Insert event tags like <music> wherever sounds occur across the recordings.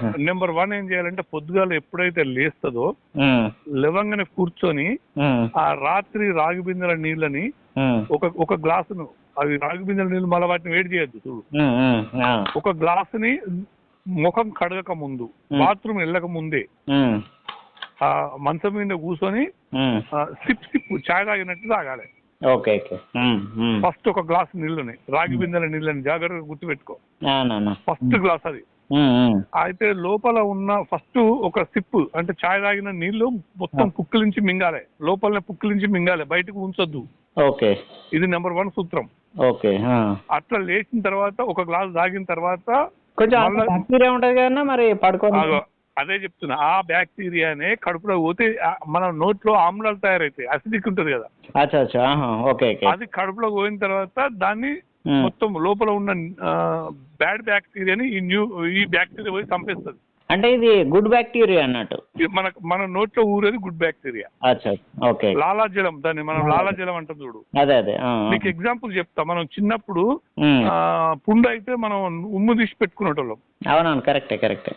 <laughs> Number one ఏం చేయాలంటే పొద్దుగాల ఎప్పుడైతే లేస్తుందో లేవంగానే కూర్చొని ఆ రాత్రి రాగి బిందెల నీళ్ళని ఒక ఒక గ్లాసును అవి రాగి బిందెల నీళ్ళు మళ్ళీ వాటిని వేడి చేయొద్దు చూడు. ఒక గ్లాసుని ముఖం కడగక ముందు. బాత్రూమ్ వెళ్ళక ముందే ఆ మంచం మీద కూర్చొని సిప్ సిప్ చాయ్ తాగినట్టు తాగాలి. ఓకే ఫస్ట్ ఒక గ్లాస్ నీళ్ళని రాగి బిందెల నీళ్ళని జాగ్రత్తగా గుర్తుపెట్టుకో. ఫస్ట్ గ్లాస్ అది. అయితే లోపల ఉన్న ఫస్ట్ ఒక సిప్ అంటే చాయ్ తాగిన నీళ్ళు మొత్తం పుక్కిలించి మింగాలి. లోపలనే పుక్కిలించి మింగాలి. బయటకు ఉంచొద్దు. ఓకే. ఇది నెంబర్ వన్ సూత్రం. ఓకే ఆ. అట్లా లేచిన తర్వాత ఒక గ్లాస్ తాగిన తర్వాత కొంచెం మళ్ళా- బ్యాక్టీరియా ఉంటది కదా మరి అదే చెప్తున్నా. ఆ బ్యాక్టీరియానే కడుపులో పోతే మన నోట్లో ఆమ్లాలు తయారైతాయి. అసిడిక్ ఉంటది కదా. అచ్చా అచ్చా ఆహా, ఓకే ఓకే. అది కడుపులో పోయిన తర్వాత దాన్ని మొత్తం లోపల ఉన్న బ్యాడ్ బ్యాక్టీరియాని ఈ న్యూ ఈ బ్యాక్టీరియా పోయి చంపేస్తుంది. అంటే ఇది గుడ్ బ్యాక్టీరియా అన్నట్టు? మన మన నోట్లో ఊరేది గుడ్ బ్యాక్టీరియా. ఓకే. లాలాజలం దాన్ని మనం లాలాజలం అంటాం చూడు. అదే అదే. నీకు ఎగ్జాంపుల్ చెప్తా. మనం చిన్నప్పుడు పుండు అయితే మనం ఉమ్ము తీసి పెట్టుకునేటోళ్ళం. అవునవును కరెక్టే కరెక్టే.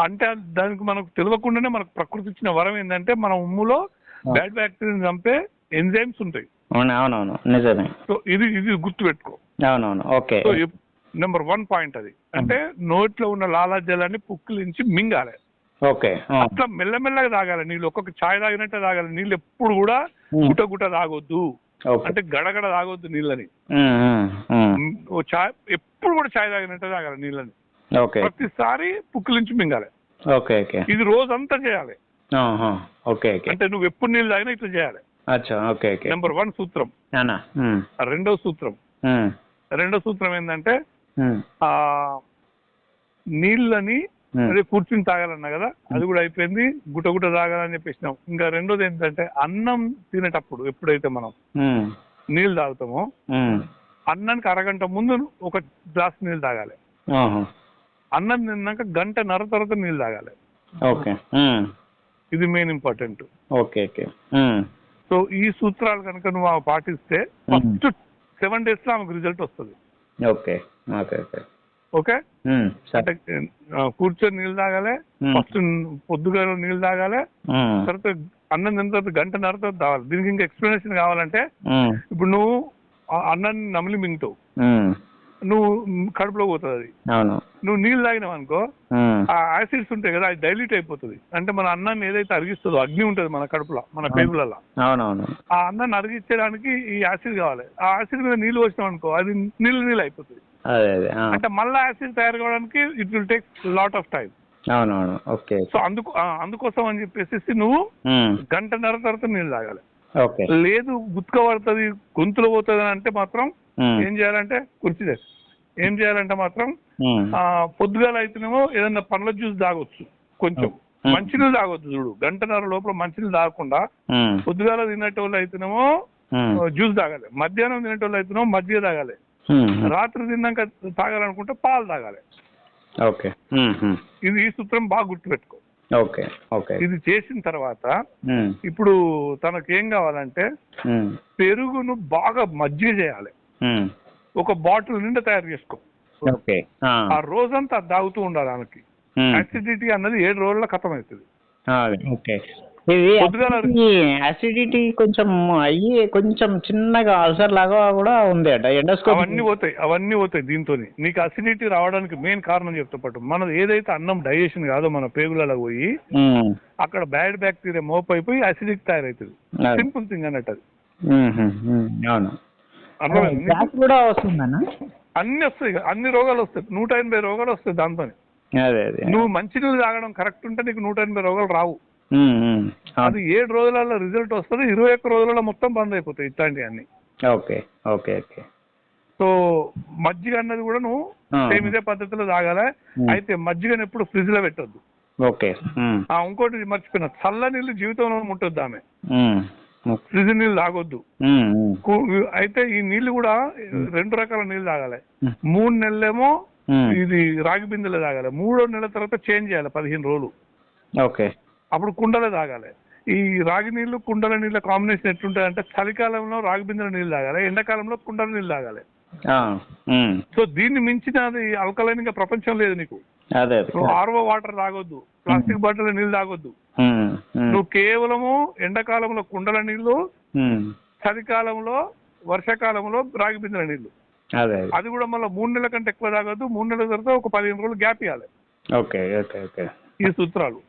అంటే దానికి మనకు తెలియకుండానే మనకు ప్రకృతి ఇచ్చిన వరం ఏంటంటే మన ఉమ్ములో బ్యాడ్ బ్యాక్టీరియాని చంపే ఎంజైమ్స్ ఉంటాయి. అవునవును. నిజమే. సో ఇది ఇది గుర్తుపెట్టుకో. అవునవును. Okay. So number one point అది. అంటే నోట్లో ఉన్న లాలాజలాన్ని పుక్కిలించి మింగాలి. ఓకే. అట్లా మెల్లమెల్లగా తాగాలి. నీళ్ళు ఒక్కొక్క చాయ్ తాగినట్టే తాగాలి. నీళ్ళు ఎప్పుడు కూడా గుట గుట తాగొద్దు. అంటే గడగడ తాగొద్దు నీళ్ళని. చాయ్ ఎప్పుడు కూడా చాయ్ తాగినట్టే తాగాలి నీళ్ళని. ప్రతిసారి పుక్కిలించి మింగాలి. ఓకే ఇది రోజంతా చేయాలి. ఓకే. అంటే నువ్వు ఎప్పుడు నీళ్ళు తాగినా ఇట్లా చేయాలి. నెంబర్ వన్ సూత్రం. రెండో సూత్రం. రెండో సూత్రం ఏంటంటే నీళ్ళని అదే కూర్చుని తాగాలన్నా కదా అది కూడా అయిపోయింది గుట గుట తాగాలని చెప్పేసినాం. ఇంకా రెండోది ఏంటంటే అన్నం తినేటప్పుడు ఎప్పుడైతే మనం నీళ్ళు తాగుతామో అన్నానికి అరగంట ముందు ఒక గ్లాస్ నీళ్ళు తాగాలి. అన్నం తిన్నాక గంట నర తర్వాత నీళ్ళు తాగాలి. ఓకే. ఇది main important. Okay okay. So ఈ సూత్రాలు కనుక నువ్వు ఆమె పాటిస్తే ఫస్ట్ సెవెన్ డేస్లో ఆమెకు రిజల్ట్ వస్తుంది. ఓకే. Okay okay. అంటే కూర్చొని నీళ్ళు తాగాలి ఫస్ట్ పొద్దుగా నీళ్ళు తాగాలి తర్వాత అన్నం తిన్న తర్వాత గంట నర తర్వాత తాగాలి. దీనికి ఇంకా ఎక్స్ప్లెనేషన్ కావాలంటే ఇప్పుడు నువ్వు అన్నాన్ని నమిలి మింగుతావు. నువ్వు కడుపులో పోతుంది. అది అవును. నువ్వు నీళ్ళు తాగినావు అనుకో ఆ. యాసిడ్స్ ఉంటాయి కదా అది డైల్యూట్ అయిపోతుంది. అంటే మన అన్నాన్ని ఏదైతే అరిగిస్తుందో అగ్ని ఉంటుంది మన కడుపులో మన పేగులలో అవునవును. ఆ అన్నాన్ని అరిగించడానికి ఈ యాసిడ్ కావాలి. ఆ యాసిడ్ మీద నీళ్ళు వచ్చినాం అనుకో అది నీళ్ళు నీళ్ళు అయిపోతుంది. అంటే మళ్ళీ యాసిడ్ తయారు కావడానికి it will take lot of time అవునవును. ఓకే. సో అందుకు అందుకోసం అని చెప్పేసి నువ్వు గంటన్నర తర్వాత నీళ్ళు తాగాలి. లేదు గుత్క పడుతుంది గొంతులో పోతుంది అని అంటే మాత్రం ఏం చేయాలంటే కుర్చీ. ఏం చేయాలంటే మాత్రం పొద్దుగాల అయితేనేమో ఏదన్నా పండ్ల జ్యూస్ తాగొచ్చు కొంచెం. మంచినీళ్ళు తాగొచ్చు చూడు. గంటన్నర లోపల మంచినీళ్ళు తాగకుండా పొద్దుగాల తినేటోళ్ళు అయితేనేమో జ్యూస్ తాగాలి. మధ్యాహ్నం తినేటోళ్ళు అయితేనేమో మజ్జిగ తాగాలి. రాత్రి తిన్నాక తాగాలనుకుంటే పాలు తాగాలి. ఓకే. ఇది ఈ సూత్రం బాగా గుర్తుపెట్టుకో. ఓకే. ఓకే. ఇది చేసిన తర్వాత ఇప్పుడు తనకు ఏం కావాలంటే పెరుగును బాగా మజ్జిగ చేయాలి. ఒక బాటిల్ నిండా తయారు చేసుకో. ఆ, రోజంతా అది తాగుతూ ఉండాలి ఆమెకి. ఉమ్, యాసిడిటీ అన్నది ఏడు రోజుల్లో ఖతం అవుతుంది ఇది అసిడిటీ కొంచెం అయ్యి కొంచెం చిన్నగా అల్సర్ లాగా కూడా ఉంది అట ఎండోస్కోప్ అవన్నీ పోతాయి అవన్నీ పోతాయి దీంతో నీకు అసిడిటీ రావడానికి మెయిన్ కారణం చెప్తా పట్టు మనది ఏదైతే అన్నం డైజెషన్ కాదో మన పేగులలో పోయి అక్కడ బ్యాడ్ బ్యాక్టీరియా మోప్ అయిపోయి అసిడిక్ తయారవుతుంది. సింపుల్ థింగ్ అన్నట్టు అది. అవును. అర్థమైందా? కూడా వస్తుందన్న అన్ని వస్తాయి. అన్ని రోగాలు వస్తాయి. నూట ఎనభై రోగాలు వస్తాయి దాంతో నువ్వు మంచినీళ్ళు తాగడం కరెక్ట్ ఉంటే నీకు నూట ఎనభై రోగాలు రావు. అది ఏడు రోజులలో రిజల్ట్ వస్తుంది ఇరవై ఒక్క రోజులలో మొత్తం బంద్ అయిపోతాయి ఇట్లాంటివి అన్ని. Okay okay okay. సో మజ్జిగ అన్నది కూడా నువ్వు. సేమ్ ఇదే పద్ధతిలో తాగాలి. అయితే మజ్జిగను ఎప్పుడు ఫ్రిడ్జ్లో పెట్టొద్దు. ఓకే ఇంకోటి మర్చిపోయిన చల్ల నీళ్ళు జీవితంలో ముట్టొద్దు ఆమె. ఫ్రిడ్జ్ నీళ్ళు తాగొద్దు. అయితే ఈ నీళ్ళు కూడా రెండు రకాల నీళ్ళు తాగాలి. మూడు నెలలేమో ఇది రాగి బిందెలే తాగాలి. మూడో నెలల తర్వాత చేంజ్ చేయాలి పదిహేను రోజులు. ఓకే. అప్పుడు కుండలే తాగాలి. ఈ రాగి నీళ్ళు కుండల నీళ్ళ కాంబినేషన్ ఎట్లుంటుంది అంటే చలికాలంలో రాగి బిందెల నీళ్ళు తాగాలి ఎండాకాలంలో కుండల నీళ్ళు తాగాలి. సో దీన్ని మించినది alkaline గా ప్రపంచం లేదు నీకు. ఆర్ఓ వాటర్ తాగొద్దు. ప్లాస్టిక్ బాటిల్ నీళ్ళు తాగొద్దు. నువ్వు కేవలము ఎండాకాలంలో కుండల నీళ్ళు చలికాలంలో వర్షాకాలంలో రాగి బిందెల నీళ్ళు అదే అదే. అది కూడా మళ్ళీ మూడు నెలల కంటే ఎక్కువ తాగొద్దు. మూడు నెలల తర్వాత ఒక పదిహేను రోజులు గ్యాప్ ఇవ్వాలి ఓకే ఓకే ఓకే. ఈ సూత్రాలు.